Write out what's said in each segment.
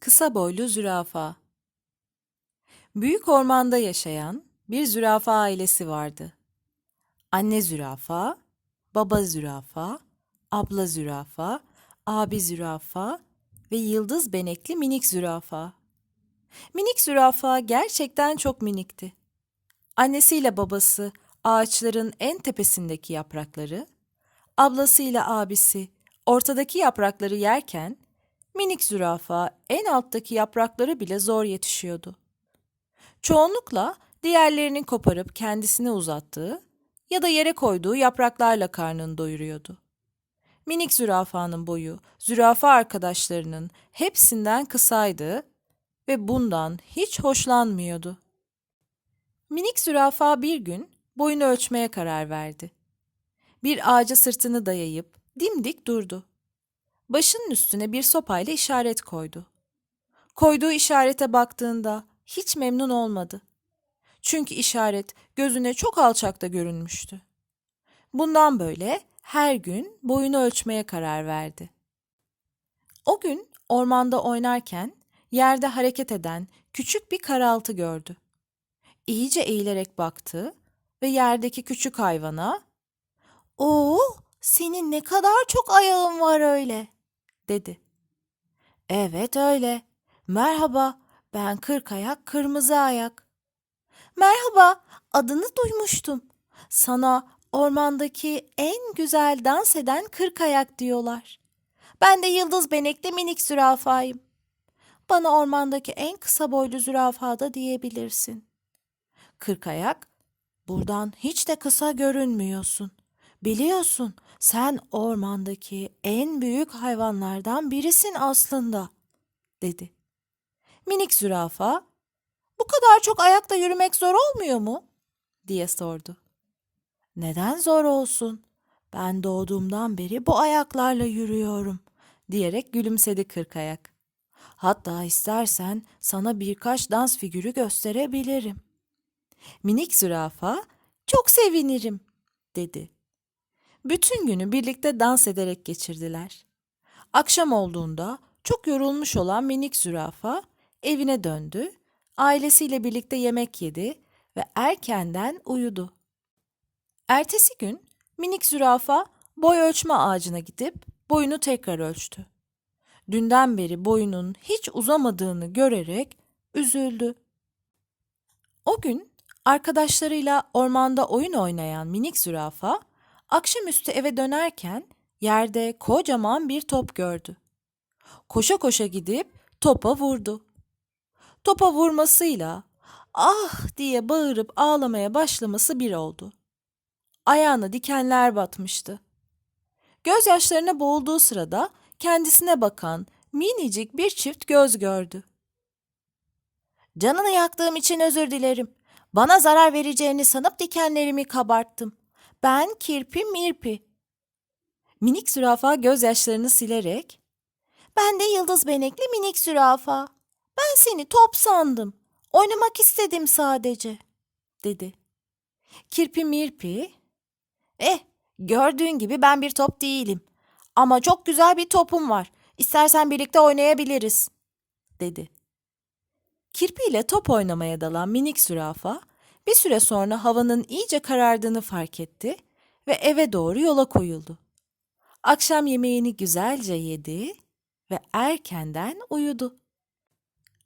Kısa boylu zürafa Büyük ormanda yaşayan bir zürafa ailesi vardı. Anne zürafa, baba zürafa, abla zürafa, abi zürafa ve yıldız benekli minik zürafa. Minik zürafa gerçekten çok minikti. Annesiyle babası ağaçların en tepesindeki yaprakları, ablasıyla abisi ortadaki yaprakları yerken minik zürafa en alttaki yaprakları bile zor yetişiyordu. Çoğunlukla diğerlerinin koparıp kendisine uzattığı ya da yere koyduğu yapraklarla karnını doyuruyordu. Minik zürafanın boyu zürafa arkadaşlarının hepsinden kısaydı ve bundan hiç hoşlanmıyordu. Minik zürafa bir gün boyunu ölçmeye karar verdi. Bir ağaca sırtını dayayıp dimdik durdu. Başının üstüne bir sopayla işaret koydu. Koyduğu işarete baktığında hiç memnun olmadı. Çünkü işaret gözüne çok alçakta görünmüştü. Bundan böyle her gün boyunu ölçmeye karar verdi. O gün ormanda oynarken yerde hareket eden küçük bir karaltı gördü. İyice eğilerek baktı ve yerdeki küçük hayvana "Oo, senin ne kadar çok ayağın var öyle." Dedi. "Evet öyle. Merhaba, ben kırk ayak, kırmızı ayak." "Merhaba, adını duymuştum. Sana ormandaki en güzel dans eden kırk ayak diyorlar. Ben de yıldız benekli minik zürafayım. Bana ormandaki en kısa boylu zürafa da diyebilirsin." Kırk ayak, buradan hiç de kısa görünmüyorsun. Biliyorsun, sen ormandaki en büyük hayvanlardan birisin aslında, dedi. Minik zürafa, bu kadar çok ayakta yürümek zor olmuyor mu? diye sordu. Neden zor olsun? Ben doğduğumdan beri bu ayaklarla yürüyorum, diyerek gülümsedi kırk ayak. Hatta istersen sana birkaç dans figürü gösterebilirim. Minik zürafa, çok sevinirim, dedi. Bütün günü birlikte dans ederek geçirdiler. Akşam olduğunda çok yorulmuş olan minik zürafa evine döndü, ailesiyle birlikte yemek yedi ve erkenden uyudu. Ertesi gün minik zürafa boy ölçme ağacına gidip boyunu tekrar ölçtü. Dünden beri boyunun hiç uzamadığını görerek üzüldü. O gün arkadaşlarıyla ormanda oyun oynayan minik zürafa akşamüstü eve dönerken yerde kocaman bir top gördü. Koşa koşa gidip topa vurdu. Topa vurmasıyla ah diye bağırıp ağlamaya başlaması bir oldu. Ayağına dikenler batmıştı. Gözyaşlarına boğulduğu sırada kendisine bakan minicik bir çift göz gördü. Canını yaktığım için özür dilerim. Bana zarar vereceğini sanıp dikenlerimi kabarttım. Ben kirpi mirpi. Minik zürafa gözyaşlarını silerek, ben de yıldız benekli minik zürafa. Ben seni top sandım. Oynamak istedim sadece, dedi. Kirpi mirpi, eh gördüğün gibi ben bir top değilim. Ama çok güzel bir topum var. İstersen birlikte oynayabiliriz, dedi. Kirpi ile top oynamaya dalan minik zürafa bir süre sonra havanın iyice karardığını fark etti ve eve doğru yola koyuldu. Akşam yemeğini güzelce yedi ve erkenden uyudu.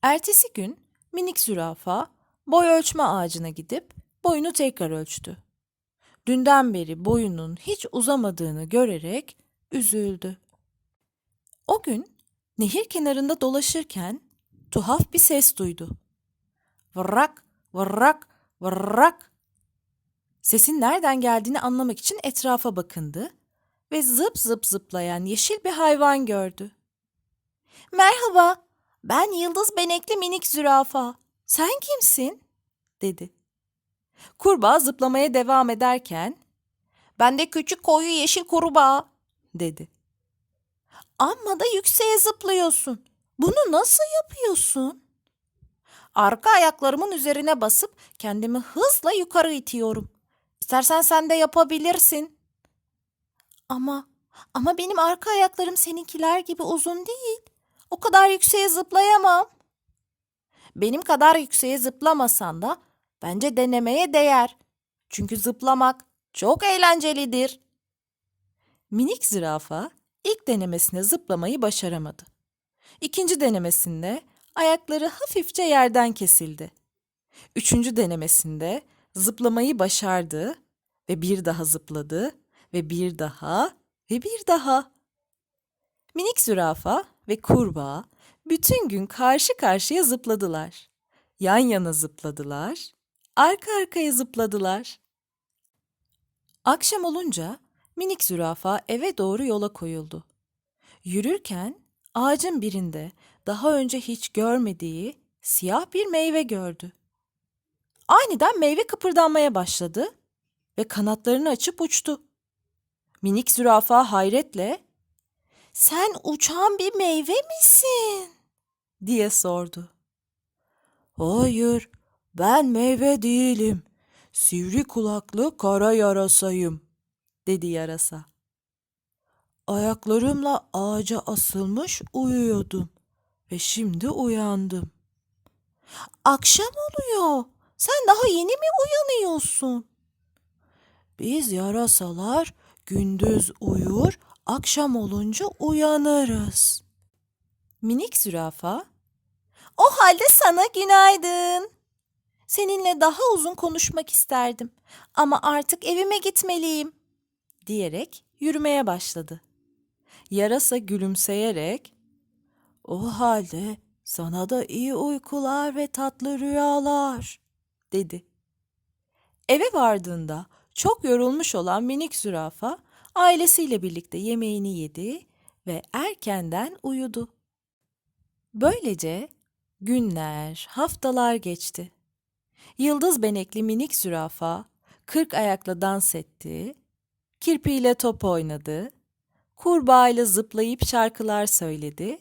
Ertesi gün minik zürafa boy ölçme ağacına gidip boyunu tekrar ölçtü. Dünden beri boyunun hiç uzamadığını görerek üzüldü. O gün nehir kenarında dolaşırken tuhaf bir ses duydu. Vırrak, vırrak, vırrak. Sesin nereden geldiğini anlamak için etrafa bakındı ve zıp zıp zıplayan yeşil bir hayvan gördü. Merhaba, ben yıldız benekli minik zürafa. Sen kimsin? dedi. Kurbağa zıplamaya devam ederken, ben de küçük koyu yeşil kurbağa, dedi. Amma da yükseğe zıplıyorsun. Bunu nasıl yapıyorsun? Arka ayaklarımın üzerine basıp kendimi hızla yukarı itiyorum. İstersen sen de yapabilirsin. Ama ama benim arka ayaklarım seninkiler gibi uzun değil. O kadar yükseğe zıplayamam. Benim kadar yükseğe zıplamasan da bence denemeye değer. Çünkü zıplamak çok eğlencelidir. Minik zürafa ilk denemesinde zıplamayı başaramadı. İkinci denemesinde ayakları hafifçe yerden kesildi. Üçüncü denemesinde zıplamayı başardı ve bir daha zıpladı ve bir daha ve bir daha. Minik zürafa ve kurbağa bütün gün karşı karşıya zıpladılar. Yan yana zıpladılar, arka arkaya zıpladılar. Akşam olunca minik zürafa eve doğru yola koyuldu. Yürürken ağacın birinde daha önce hiç görmediği siyah bir meyve gördü. Aniden meyve kıpırdanmaya başladı ve kanatlarını açıp uçtu. Minik zürafa hayretle "Sen uçan bir meyve misin?" diye sordu. "Hayır, ben meyve değilim. Sivri kulaklı kara yarasayım." dedi yarasa. Ayaklarımla ağaca asılmış uyuyordum ve şimdi uyandım. Akşam oluyor. Sen daha yeni mi uyanıyorsun? Biz yarasalar gündüz uyur, akşam olunca uyanırız. Minik zürafa, o halde sana günaydın. Seninle daha uzun konuşmak isterdim ama artık evime gitmeliyim diyerek yürümeye başladı. Yarasa gülümseyerek, o halde sana da iyi uykular ve tatlı rüyalar, dedi. Eve vardığında çok yorulmuş olan minik zürafa ailesiyle birlikte yemeğini yedi ve erkenden uyudu. Böylece günler, haftalar geçti. Yıldız benekli minik zürafa kırk ayakla dans etti, kirpiyle top oynadı, kurbağayla zıplayıp şarkılar söyledi,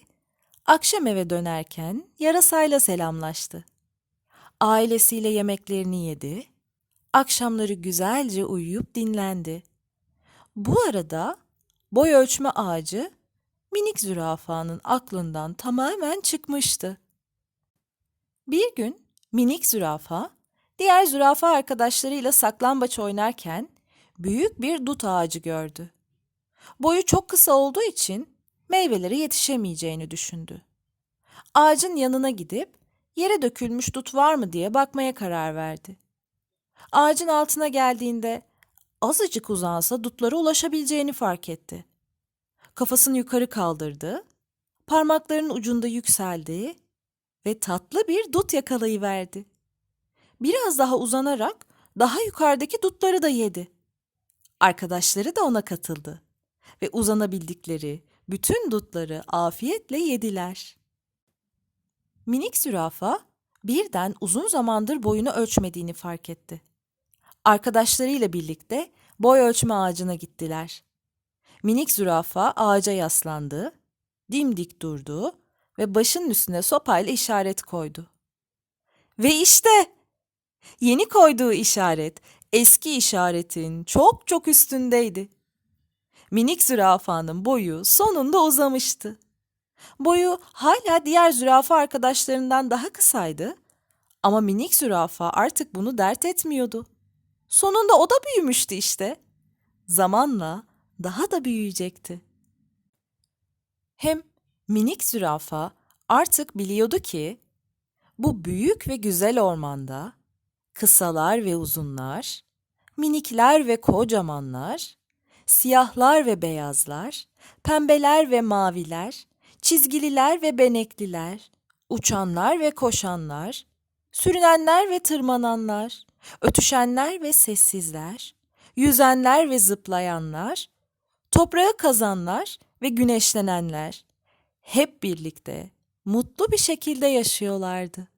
akşam eve dönerken yarasayla selamlaştı. Ailesiyle yemeklerini yedi, akşamları güzelce uyuyup dinlendi. Bu arada boy ölçme ağacı minik zürafanın aklından tamamen çıkmıştı. Bir gün minik zürafa diğer zürafa arkadaşlarıyla saklambaç oynarken büyük bir dut ağacı gördü. Boyu çok kısa olduğu için meyvelere yetişemeyeceğini düşündü. Ağacın yanına gidip yere dökülmüş dut var mı diye bakmaya karar verdi. Ağacın altına geldiğinde azıcık uzansa dutlara ulaşabileceğini fark etti. Kafasını yukarı kaldırdı, parmaklarının ucunda yükseldi ve tatlı bir dut yakalayıverdi. Biraz daha uzanarak daha yukarıdaki dutları da yedi. Arkadaşları da ona katıldı ve uzanabildikleri bütün dutları afiyetle yediler. Minik zürafa birden uzun zamandır boyunu ölçmediğini fark etti. Arkadaşlarıyla birlikte boy ölçme ağacına gittiler. Minik zürafa ağaca yaslandı, dimdik durdu ve başının üstüne sopayla işaret koydu. Ve işte yeni koyduğu işaret eski işaretin çok çok üstündeydi. Minik zürafanın boyu sonunda uzamıştı. Boyu hala diğer zürafa arkadaşlarından daha kısaydı ama minik zürafa artık bunu dert etmiyordu. Sonunda o da büyümüştü işte. Zamanla daha da büyüyecekti. Hem minik zürafa artık biliyordu ki bu büyük ve güzel ormanda kısalar ve uzunlar, minikler ve kocamanlar, siyahlar ve beyazlar, pembeler ve maviler, çizgililer ve benekliler, uçanlar ve koşanlar, sürünenler ve tırmananlar, ötüşenler ve sessizler, yüzenler ve zıplayanlar, toprağı kazanlar ve güneşlenenler hep birlikte mutlu bir şekilde yaşıyorlardı.